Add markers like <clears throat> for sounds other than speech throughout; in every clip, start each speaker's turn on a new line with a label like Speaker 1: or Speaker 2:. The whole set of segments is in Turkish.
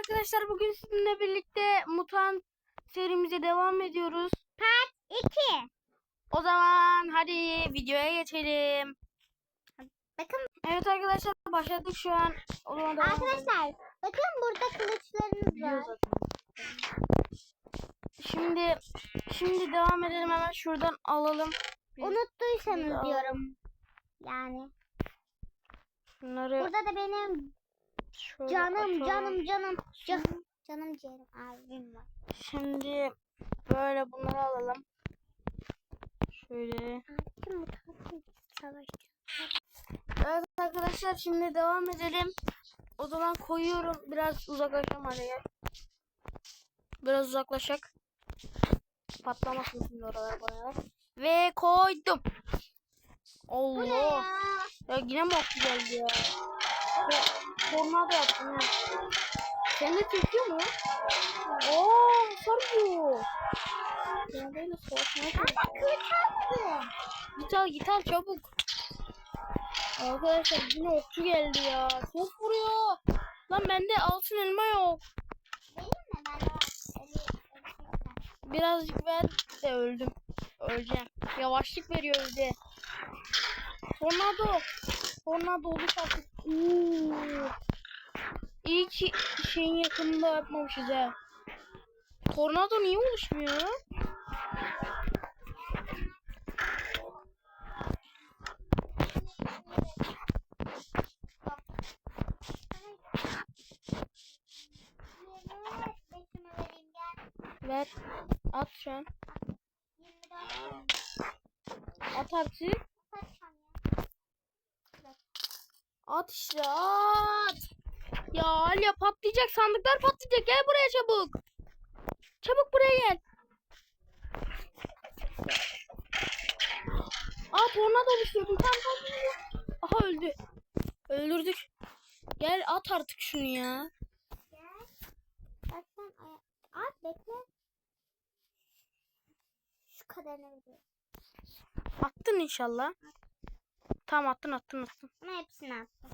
Speaker 1: arkadaşlar bugün sizinle birlikte mutant serimize devam ediyoruz.
Speaker 2: Part 2.
Speaker 1: O zaman hadi videoya geçelim.
Speaker 2: Bakın
Speaker 1: Evet arkadaşlar başladık şu an. O zaman devam edelim.
Speaker 2: arkadaşlar bakın burada kılıçlarımız var.
Speaker 1: Şimdi şimdi devam edelim hemen şuradan alalım. Bir-
Speaker 2: Unuttuysanız
Speaker 1: bir
Speaker 2: diyorum. Yani.
Speaker 1: Şunları
Speaker 2: Burada da benim
Speaker 1: şöyle
Speaker 2: canım
Speaker 1: atalım.
Speaker 2: canım canım canım canım ciğerim abim var.
Speaker 1: Şimdi böyle bunları alalım. Şöyle. Evet arkadaşlar şimdi devam edelim. O zaman koyuyorum. Biraz uzaklaşalım gel. Biraz uzaklaşak. Patlamasın şimdi oralar bayağı. Ve koydum. Allah.
Speaker 2: ya?
Speaker 1: Ya yine mi geldi ya? Tornado yaptım ya. Sen de çekiyor mu? Oo sarıyor. Ben böyle savaşmaya çalışıyorum.
Speaker 2: kılıç attı.
Speaker 1: Git al git al çabuk. Arkadaşlar yine okçu geldi ya. Çok vuruyor. Lan bende altın elma yok.
Speaker 2: Benim mi? Ben de
Speaker 1: Birazcık ver de öldüm. Öleceğim. Yavaşlık veriyor bir de. Tornado. Tornado oluş artık. İyi ki şeyin yakınında yapmamışız ha. Tornado niye oluşmuyor? Ver. At şu an.
Speaker 2: 24
Speaker 1: At artık.
Speaker 2: Kaçacağım ya.
Speaker 1: At işte at. Ya Alya patlayacak sandıklar patlayacak. Gel buraya çabuk. Çabuk buraya gel. Aa tornado oluşturdum. Tamam tamam. Aha öldü. Öldürdük. Gel at artık şunu ya.
Speaker 2: Gel. Bak sen At bekle. Şu kadarını.
Speaker 1: Attın inşallah. Tamam attın attın attın.
Speaker 2: Ama hepsini attım.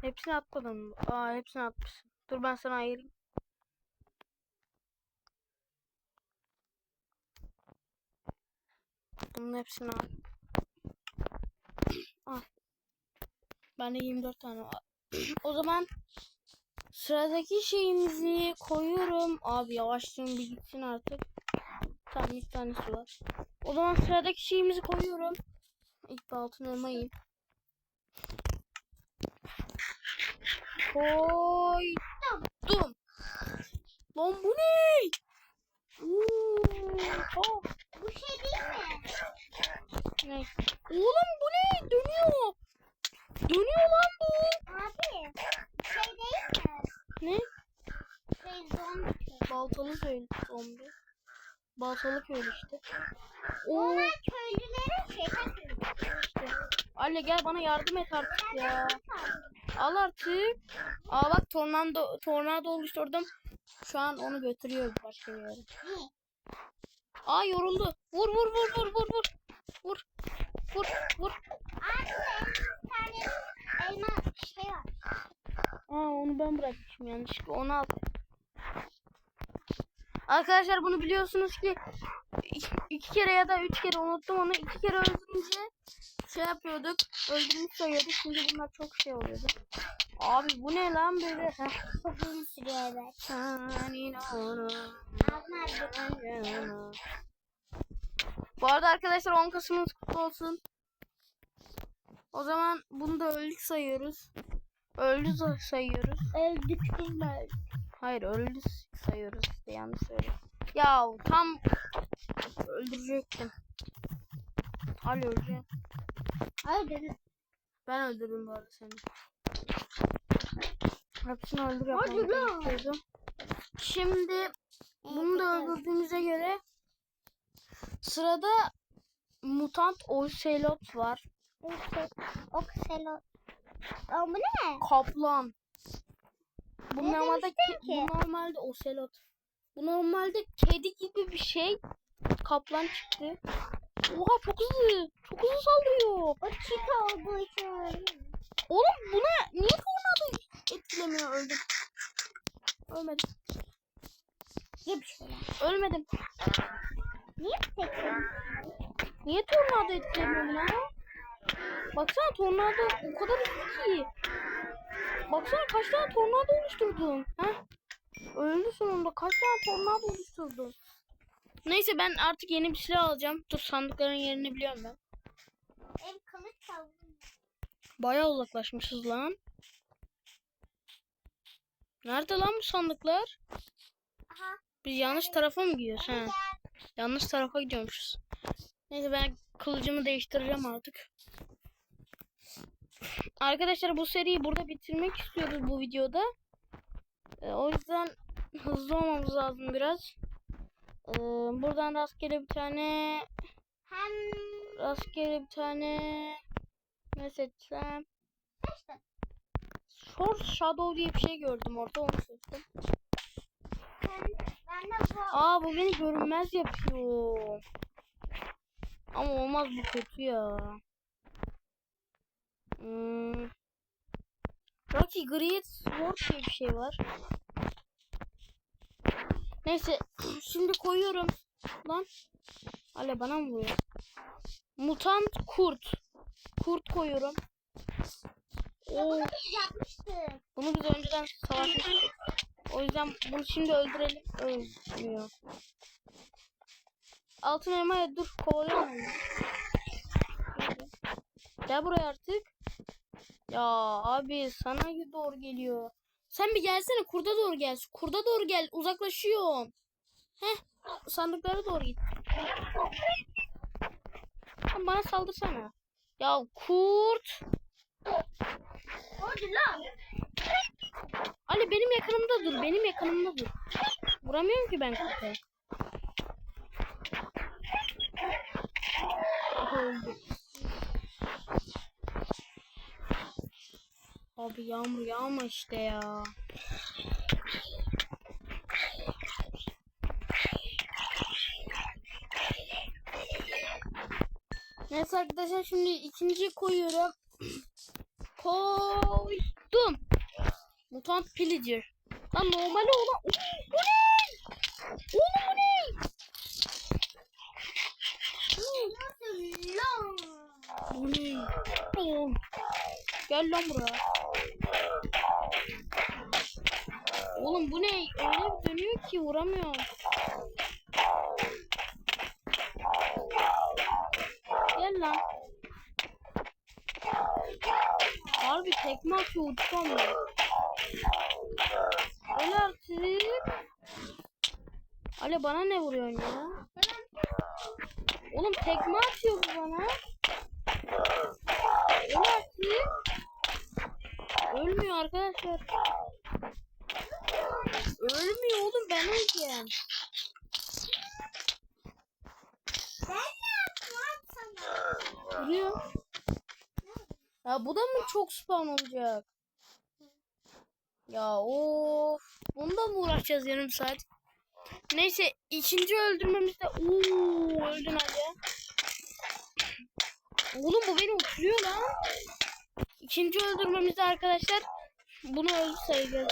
Speaker 1: Hepsini atmadın. Aa hepsini atmışsın. Dur ben sana ayırayım. Bunun hepsini al. Al. Ben de 24 tane var. o zaman sıradaki şeyimizi koyuyorum. Abi yavaşlığım bir gitsin artık. Tamam 100 tanesi var. O zaman sıradaki şeyimizi koyuyorum. İlk bir altın elma yiyeyim. Koydum. Lan bu ne? Oo,
Speaker 2: Bu şey değil mi?
Speaker 1: ne? Oğlum bu ne? Dönüyor. Dönüyor lan bu.
Speaker 2: Abi. Şey değil mi?
Speaker 1: Ne?
Speaker 2: Şey zombi.
Speaker 1: Baltalı zombi. Baltalı köylü işte. Oo,
Speaker 2: Onlar köylülere şeytan
Speaker 1: işte. Anne gel bana yardım et artık ya. Al artık. Aa bak tornado tornado oluşturdum. Şu an onu götürüyor başka yere. Aa yoruldu. Vur vur vur vur vur vur. Vur. Vur vur.
Speaker 2: Abi bir tane elma şey var.
Speaker 1: Aa onu ben bırakmışım yanlışlıkla. Onu al. Arkadaşlar bunu biliyorsunuz ki iki, kere ya da üç kere unuttum onu. iki kere öldürünce şey yapıyorduk. Öldürmüş sayıyorduk. Şimdi bunlar çok şey oluyordu. Abi bu ne lan böyle?
Speaker 2: Uzun sürüyor evet.
Speaker 1: Bu arada arkadaşlar 10 Kasım'ınız kutlu olsun. O zaman bunu da öldük sayıyoruz. Öldü sa- sayıyoruz.
Speaker 2: Öldük öldük?
Speaker 1: Hayır öldü sayıyoruz yanlış söyledim. Ya tam öldürecektim. Hala öleceğim.
Speaker 2: Öldük.
Speaker 1: Ben öldürdüm bu arada seni. Hepsini öldür yapmam. Şimdi bunu da öldürdüğümüze göre sırada mutant ocelot var.
Speaker 2: Okselo. Aa, bu ne?
Speaker 1: Kaplan. Bu
Speaker 2: Ne
Speaker 1: normalde
Speaker 2: ki?
Speaker 1: bu normalde ocelot. Bu normalde kedi gibi bir şey. Kaplan çıktı. Oha çok hızlı. Çok hızlı saldırıyor.
Speaker 2: O çita olduğu için öldü.
Speaker 1: Oğlum buna niye tornado etkilemiyor öldüm. Ölmedim.
Speaker 2: Ye bir şeyler.
Speaker 1: Ölmedim.
Speaker 2: Niye peki?
Speaker 1: Niye tornado etkilemiyorum lan? Baksana tornado o kadar hızlı ki. Baksana kaç tane tornado oluşturdum. Heh. Öldü sonunda. Kaç tane tornado oluşturdum. Neyse ben artık yeni bir silah alacağım. Dur sandıkların yerini biliyorum ben.
Speaker 2: Ev kılıç kaldı.
Speaker 1: Bayağı uzaklaşmışız lan. Nerede lan bu sandıklar?
Speaker 2: Aha.
Speaker 1: Biz yanlış tarafa mı gidiyoruz? He. Yanlış tarafa gidiyormuşuz. Neyse ben kılıcımı değiştireceğim artık. Arkadaşlar bu seriyi burada bitirmek istiyoruz bu videoda. Ee, o yüzden hızlı olmamız lazım biraz. Ee, buradan rastgele bir tane
Speaker 2: Hem
Speaker 1: rastgele bir tane ne seçsem. Short Shadow diye bir şey gördüm orada onu seçtim.
Speaker 2: Ben bu.
Speaker 1: Aa bu beni görünmez yapıyor. Ama olmaz bu kötü ya. Hmm. Rocky Great Sword diye bir şey var. Neyse <clears throat> şimdi koyuyorum. Lan. Ale bana mı vuruyor? Mutant kurt. Kurt koyuyorum. Oo, bunu biz önceden savaşmıştık. O yüzden bunu şimdi öldürelim. Ölmüyor. Altın elmaya dur. Nerede? Gel buraya artık. Ya abi sana doğru geliyor. Sen bir gelsene kurda doğru gel. Kurda doğru gel. Uzaklaşıyorum. Heh. Sandıklara doğru git. Sen bana saldırsana. Ya kurt.
Speaker 2: Hadi lan.
Speaker 1: Ali benim yakınımda dur. Benim yakınımda dur. Vuramıyorum ki ben kurta. Öldü. Abi yağmur yağma işte ya. Neyse arkadaşlar şimdi ikinciyi koyuyorum. <clears throat> Koydum. Mutant Pillager. Lan normali olan... Bu ne? Oğlum bu ne?
Speaker 2: Nasıl lan?
Speaker 1: Bu ne? Oo. Gel lan buraya. Oğlum bu ne? Öyle bir dönüyor ki vuramıyorum. Gel lan. Harbi tekme atıyor uçamıyor. Öyle artık. Ale bana ne vuruyorsun ya? Oğlum tekme atıyor bu bana. Öyle artık. Ölmüyor arkadaşlar. Ölmüyor oğlum ben öleceğim.
Speaker 2: Ben ne?
Speaker 1: Vuruyor. Ya bu da mı çok spawn olacak? Ya of. Bundan mı uğraşacağız yarım saat? Neyse ikinci öldürmemizde ooo öldün Ali. Oğlum bu beni uçuruyor lan. İkinci öldürmemizde arkadaşlar bunu öldü.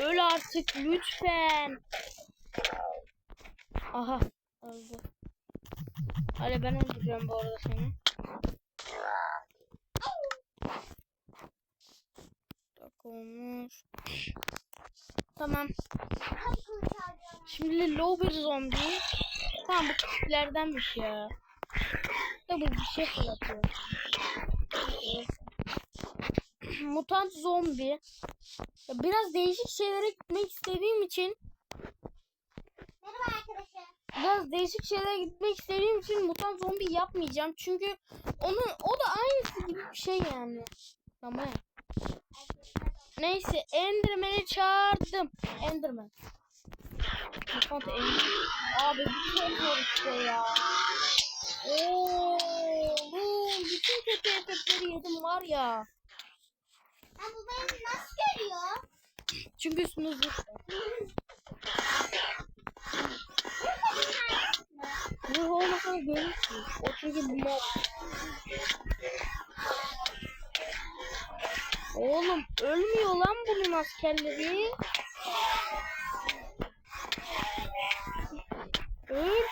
Speaker 1: Öl artık lütfen. Aha öldü. Ali ben öldüreceğim bu arada seni. olmuş. Tamam.
Speaker 2: Hadi.
Speaker 1: Şimdi low bir zombi. Tamam bu küçüklerdenmiş ya. Da bu bir şey fırlatıyor. Mutant zombi. Ya biraz değişik şeylere gitmek istediğim için
Speaker 2: Merhaba arkadaşlar.
Speaker 1: biraz değişik şeylere gitmek istediğim için mutant zombi yapmayacağım. Çünkü onun o da aynısı gibi bir şey yani. Tamam. Neyse Enderman'i çağırdım. Enderman. Mutant Enderman. Abi bu çok zor işte ya. Oğlum bütün kötü efektleri yedim var ya.
Speaker 2: Ha bu beni nasıl görüyor?
Speaker 1: Çünkü var. Zırh olmasa görürsün. O çünkü mob. Oğlum ölmüyor lan bunun askerleri. Öl.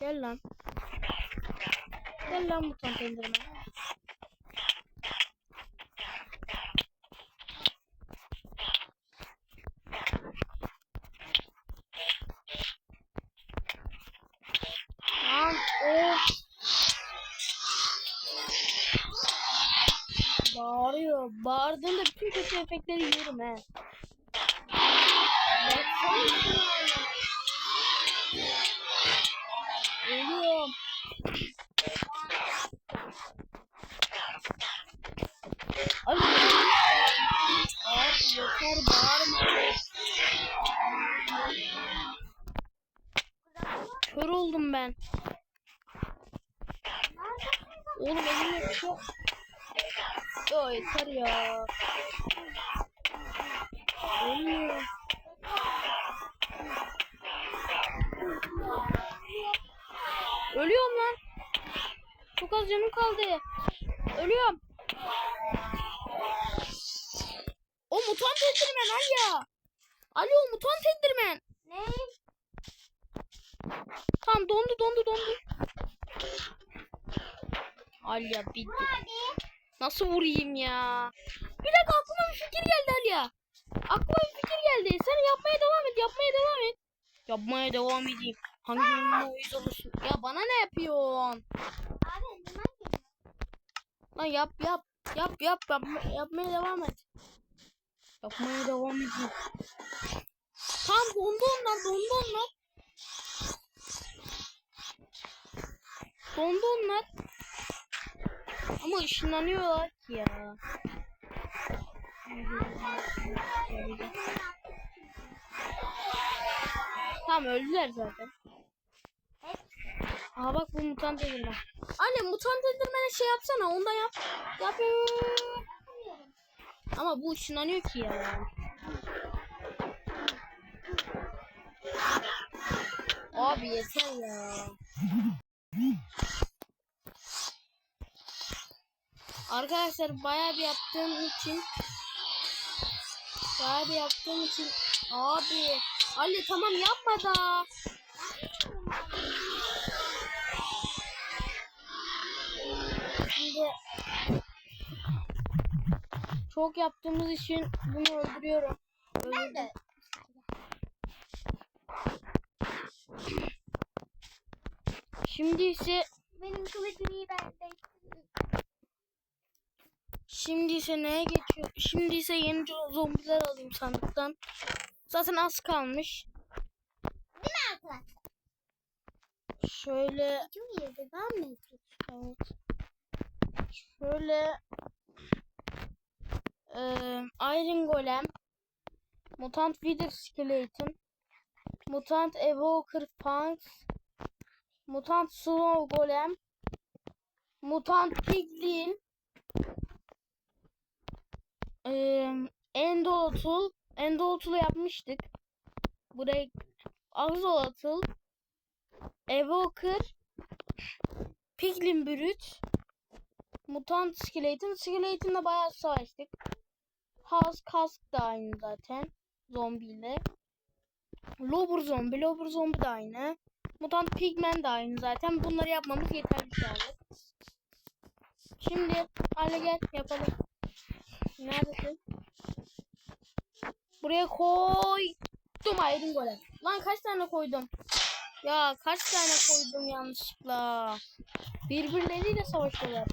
Speaker 1: Gel lan. Gel lan mutant enderman. Lan of. Bağırıyor. Bağırdığında bütün kötü efektleri yiyorum he. Baksana Kör oldum ben. Oğlum elimde bir şey. Ya yeter ya. Ölmüyor. Ölüyorum lan. Çok az canım kaldı. Ölüyorum. O mutant endirmen Alya. Alo mutant endirmen.
Speaker 2: Ne?
Speaker 1: Tamam dondu dondu dondu. Alya bir
Speaker 2: Abi.
Speaker 1: Nasıl vurayım ya? Bir dakika aklıma bir fikir geldi Alya. Aklıma bir fikir geldi. Sen yapmaya devam et, yapmaya devam et. Yapmaya devam edeyim. Hangi ünlü uyuz olursun? Ya bana ne yapıyorsun?
Speaker 2: Abi geliyor.
Speaker 1: Lan yap yap. Yap yap. Yapma, yapmaya devam et. Yapmaya devam edeyim. Tam dondu onlar, dondu onlar. Dondu onlar. Ama ışınlanıyorlar ki ya. Tamam öldüler zaten. Aa bak bu mutant endirmen. Anne mutant endirmene şey yapsana ondan yap. Yap. Ama bu ışınlanıyor ki ya. Abi yeter ya. <laughs> Arkadaşlar bayağı bir yaptığım için bayağı bir yaptığım için abi Ali tamam yapma da. Şimdi çok yaptığımız için bunu öldürüyorum.
Speaker 2: Ben de.
Speaker 1: Şimdi ise
Speaker 2: Benim kılıcım iyi bende.
Speaker 1: Şimdi ise neye geçiyor? Şimdi ise yeni zo- zombiler alayım sandıktan. Zaten az kalmış.
Speaker 2: Değil mi arkadaşlar?
Speaker 1: Şöyle evet. Şöyle eee Iron Golem Mutant Wither Skeleton Mutant Evoker Punks Mutant Snow Golem Mutant Piglin Endolatul Endolotul'u yapmıştık. Buraya Axolotl Evoker Piglin Brute Mutant Skeleton. Skeleton'la bayağı savaştık. House Kask da aynı zaten. Zombiyle. Lobur zombi. Lobur zombi de aynı. Mutant Pigman de aynı zaten. Bunları yapmamız yeterli. Şimdi hale gel yapalım. Neredesin? Buraya koydum Iron Golem. Lan kaç tane koydum? Ya kaç tane koydum yanlışlıkla. Birbirleriyle savaşıyorlar.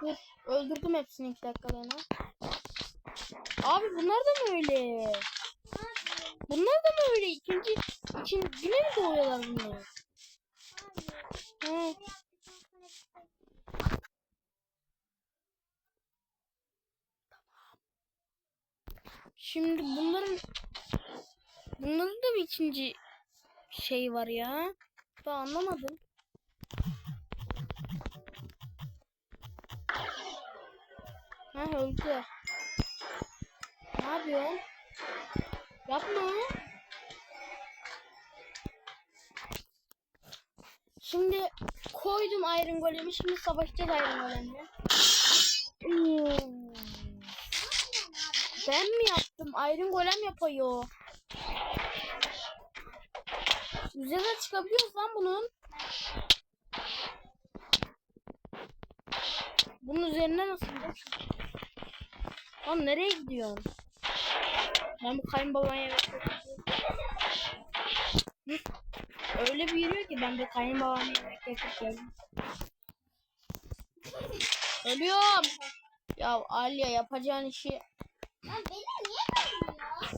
Speaker 1: Dur, öldürdüm hepsini iki dakikalığına. Abi bunlar da mı öyle? Bunlar da mı öyle? İkinci, ikinci güne mi doğuyorlar bunlar? He. Şimdi bunların bunların da bir ikinci şey var ya. Ben anlamadım. Ha öldü. Ne yapıyorsun? Yapma. Şimdi koydum Iron Golem'i. Şimdi savaşacağız Iron Golem'le. Ben mi yaptım? Iron Golem yapıyor. Üzerine çıkabiliyoruz lan bunun. Bunun üzerine nasıl gidiyorsun? Lan nereye gidiyorsun? Ben bu kayınbabaya? Öyle bir yürüyor ki ben bir kayınbabama yemek geldim. Ölüyorum. Ya Alya yapacağın işi
Speaker 2: Lan beni niye dönmüyor?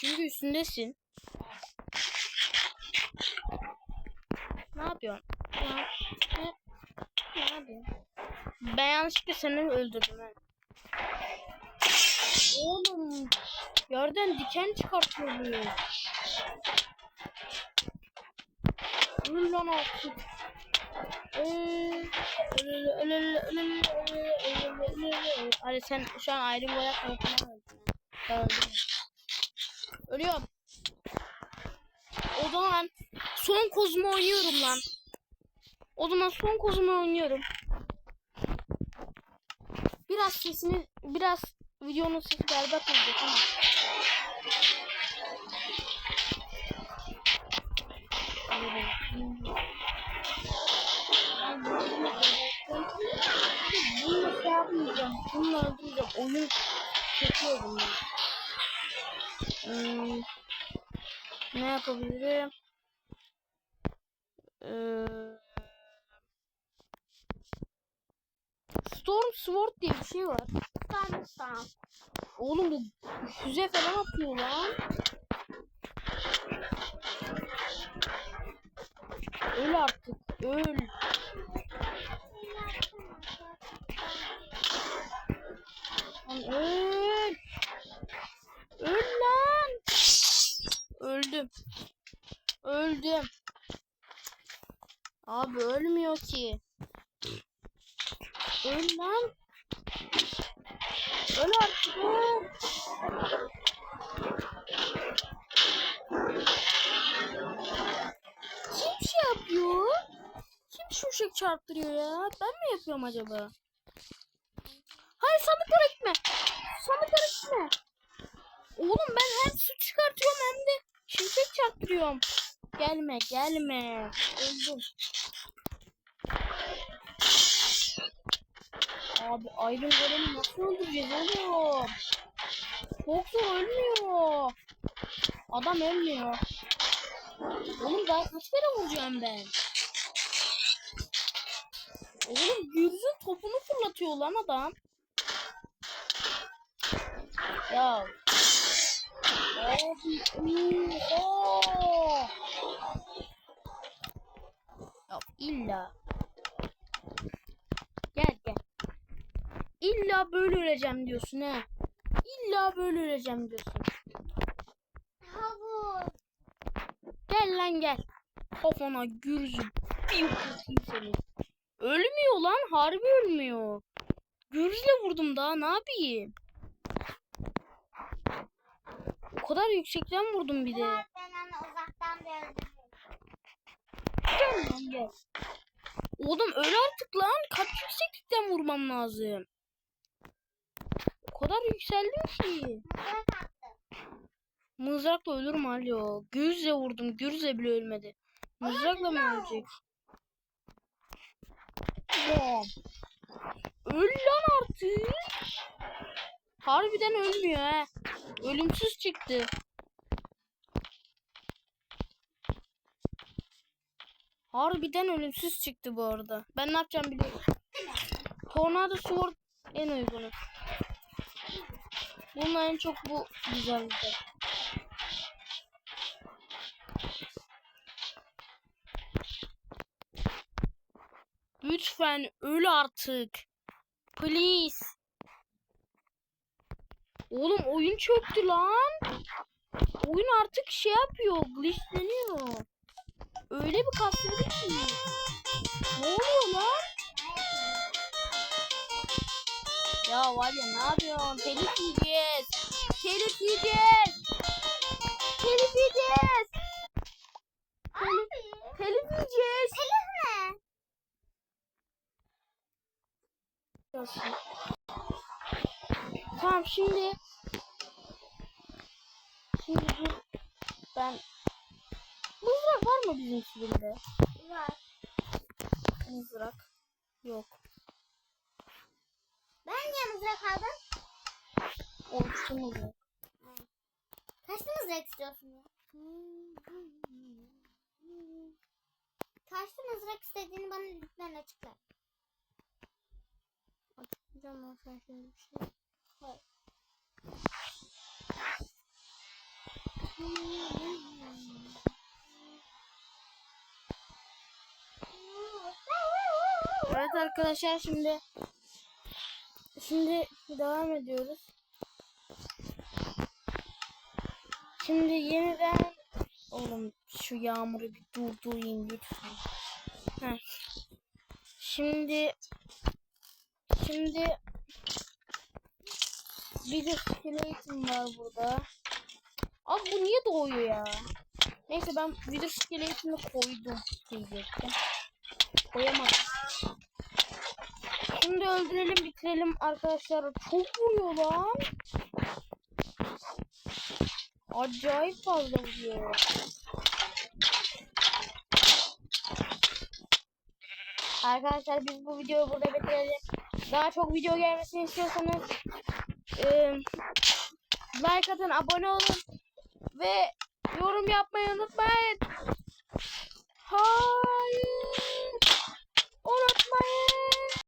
Speaker 1: çünkü üstündesin. Ne yapıyorsun? Ne, ne, ne yapıyorsun? Ben yanlışlıkla seni öldürdüm ha. Oğlum yerden diken çıkartıyor. Öl lan artık. Hadi sen şu an ayrı boya öldüm. Ölüyorum. O zaman son kozumu oynuyorum lan. O zaman son kozumu oynuyorum. Biraz sesini, biraz videonun sesi berbat olacak ama. Oyun çekiyorum ben. Hmm, ne yapabilirim? Ee, Storm Sword diye bir şey var.
Speaker 2: Tamam tamam.
Speaker 1: Oğlum bu füze falan atıyor lan. Öl artık. Öl. Lan öl. Öl lan. Öldüm. Öldüm. Abi ölmüyor ki. Öl lan. Öl artık öl. Kim şey yapıyor? Kim şuşek çarptırıyor ya? Ben mi yapıyorum acaba? Hayır sandıklara gitme. Sandıklara gitme. Oğlum ben hem su çıkartıyorum hem de şimşek çarptırıyorum. Gelme gelme. Öldüm. Abi ayrı golemi nasıl öldüreceğiz oğlum? Çok ölmüyor. Adam ölmüyor. Oğlum daha kaç kere vuracağım ben? Oğlum Gürz'ün topunu fırlatıyor lan adam. Ya. Abi. oha! İlla. Gel gel. İlla böyle öleceğim diyorsun ha. İlla böyle öleceğim diyorsun.
Speaker 2: Havuz.
Speaker 1: Gel lan gel. Kafana gürzü bir yuklatayım seni. Ölmüyor lan harbi ölmüyor. Gürzle vurdum daha ne yapayım? O kadar yüksekten vurdum bir de.
Speaker 2: Biraz ben onu uzaktan bir öldürürüm.
Speaker 1: Oğlum öl artık lan. Kaç yükseklikten vurmam lazım. O kadar yükseldim ki. Mızrakla ölürüm alo. Gürzle vurdum. Gürzle bile ölmedi. Mızrakla mı ölecek? Bom. Öl lan artık. Harbiden ölmüyor he. Ölümsüz çıktı. Harbiden ölümsüz çıktı bu arada. Ben ne yapacağım biliyorum. Tornado Sword en uygunu. Bununla en çok bu güzel gider. Lütfen öl artık. Please. Oğlum oyun çöktü lan. Oyun artık şey yapıyor. Glitchleniyor. Öyle bir kastırdı ki. Ne oluyor lan? Ya var ya ne yapıyorsun? Telif yiyeceğiz. Telif yiyeceğiz. Telif yiyeceğiz. Telif, yiyeceğiz.
Speaker 2: Telif
Speaker 1: mi? Tamam şimdi bizim filmde?
Speaker 2: Var.
Speaker 1: Mızrak yok.
Speaker 2: Ben niye mızrak aldım?
Speaker 1: Oluştu mızrak.
Speaker 2: Kaçta mızrak istiyorsun? Kaçta mızrak istediğini bana lütfen açıkla.
Speaker 1: Açıklayacağım ben sana şimdi bir şey.
Speaker 2: Hayır.
Speaker 1: Evet <laughs> arkadaşlar şimdi şimdi devam ediyoruz. Şimdi yeniden oğlum şu yağmuru bir durdurayım lütfen. Heh. Şimdi şimdi bir de skeleton var burada. Abi bu niye doğuyor ya? Neyse ben video skeleton'ı koydum diyecektim. Koyamadım. Şimdi öldürelim bitirelim arkadaşlar. Çok vuruyor lan. Acayip fazla vuruyor. Arkadaşlar biz bu videoyu burada bitirelim. Daha çok video gelmesini istiyorsanız eee, like atın, abone olun ve yorum yapmayı unutmayın. Hayır. Unutmayın.